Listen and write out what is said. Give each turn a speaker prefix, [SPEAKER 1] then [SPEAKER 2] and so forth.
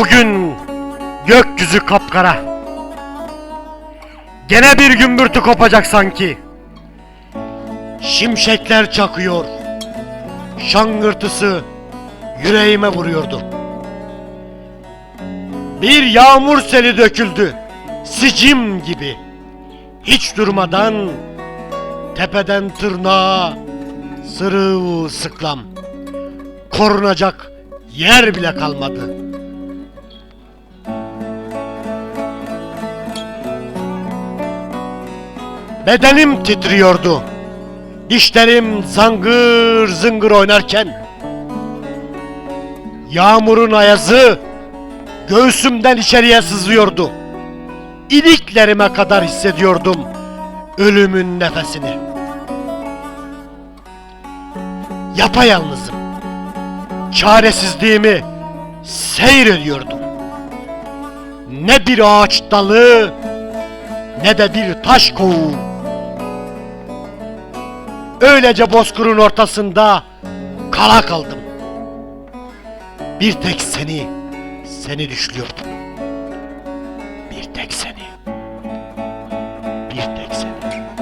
[SPEAKER 1] Bugün gökyüzü kapkara. Gene bir gümbürtü kopacak sanki. Şimşekler çakıyor. Şangırtısı yüreğime vuruyordu. Bir yağmur seli döküldü. Sicim gibi. Hiç durmadan tepeden tırnağa sırılsıklam. Korunacak yer bile kalmadı. Bedenim titriyordu. Dişlerim zangır zıngır oynarken Yağmurun ayazı göğsümden içeriye sızıyordu. İliklerime kadar hissediyordum ölümün nefesini. Yapayalnızım. Çaresizliğimi seyrediyordum. Ne bir ağaç dalı ne de bir taş kovuğu. Öylece bozkırın ortasında kala kaldım. Bir tek seni, seni düşlüyordum. Bir tek seni. Bir tek seni.